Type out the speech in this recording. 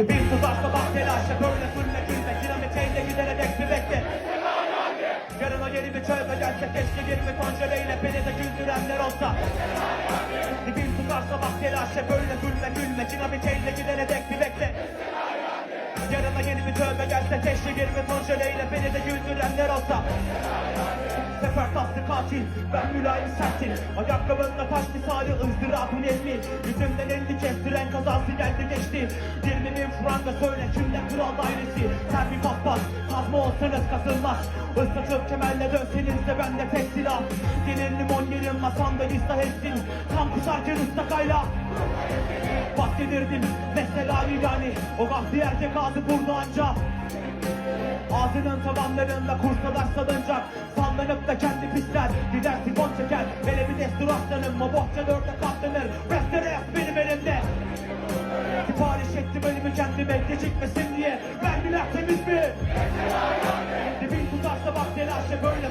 Dibin tutarsa bak telaşa böyle sürme gülme Dinamiteyle gidene dek bir bekle. Yarına yeni bir çölde gelse keşke yerimi konjeleyle beni de güldürenler olsa. Dibin tutarsa bak telaşa böyle gülme gülme Dinamiteyle gidene dek bir bekle. Yarına yeni bir tövbe gelse keşke yerimi konjeleyle beni de güldürenler olsa. Sefer taslı katil ben mülayim sertin Ayakkabımla taş misali ızdırabın elmi. Yüzümden kazası geldi geçti? 20 bin franga söyle kimden kral dairesi. Sen bir paspas kazma olsanız kasılmaz Islatıp kemerle dönseniz de bende tek silah. Gelir limon yerim masamda ıslah etsin. Tam kusarken ıstakayla Bahsedirdim mesela yani O gafli erkek ağzı burada anca Ağzının tabanlarında kursalar salınacak. Sallanıp da kendi pisler. Gider sifon çeker. Hele bir destur aslanım O bohça dörde katlanır. Restere Ettim önümü kendime Gecikmesin diye. Vergiler temiz mi? Dibin tutarsa bak telaşa Böyle